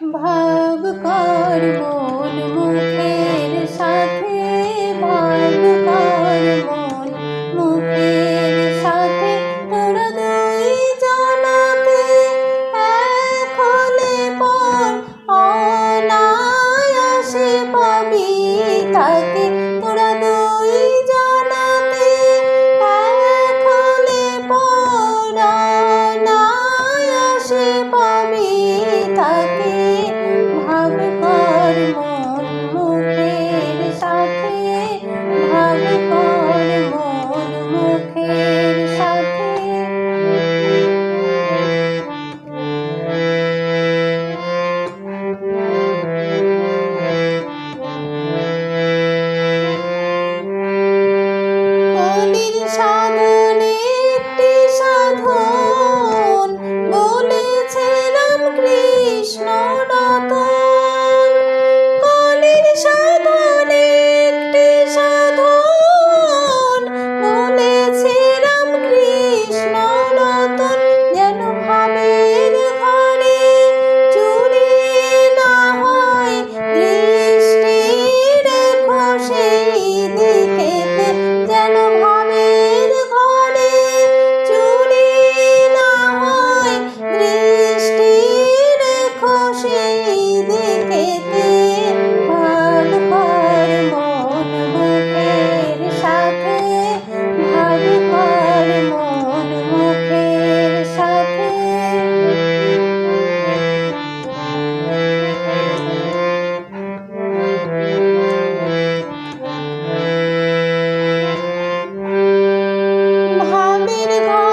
ভাগ কর মন মুখের ভাবের ঘরে